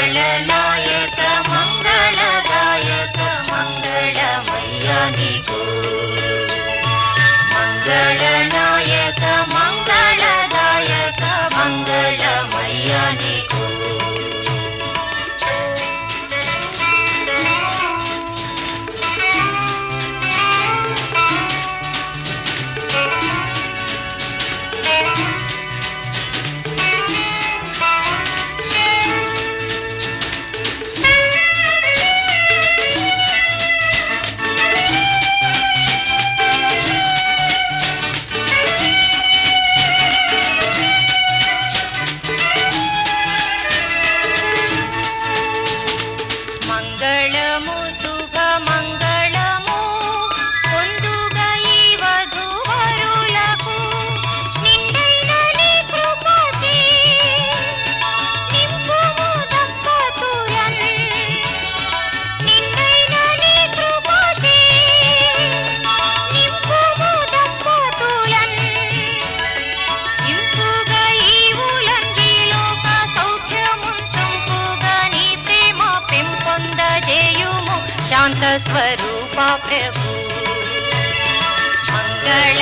la la amor. శాంత స్వరూప ప్రభు మంగళ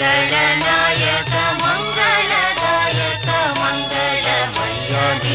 మంగళనాయక మంగళదాయక మంగళమయ్యానికి